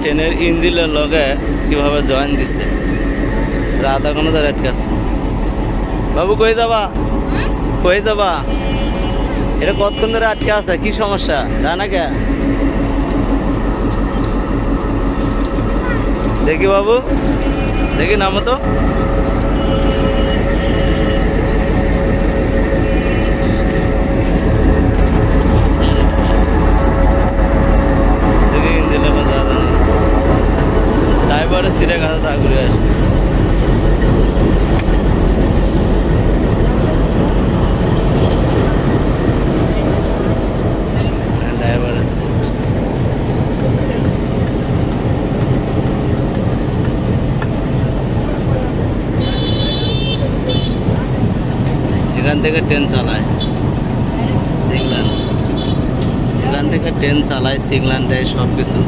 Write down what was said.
ট্রেনের ইঞ্জিনের লগে কীভাবে জয়েন দিছে? রাধা কোনো ধরে আটকে আছে বাবু, কই যাবা? কই যাবা? এটা কতক্ষণ ধরে আটকে আছে? কি সমস্যা? জানা কে? দেখি বাবু। দেখি নামো তো। সিটে কাছে তা ঘুরে আসে থেকে ট্রেন চালায়, সিগন্যাল। এখান থেকে ট্রেন চালায়, সিগন্যাল দেয় সব কিছু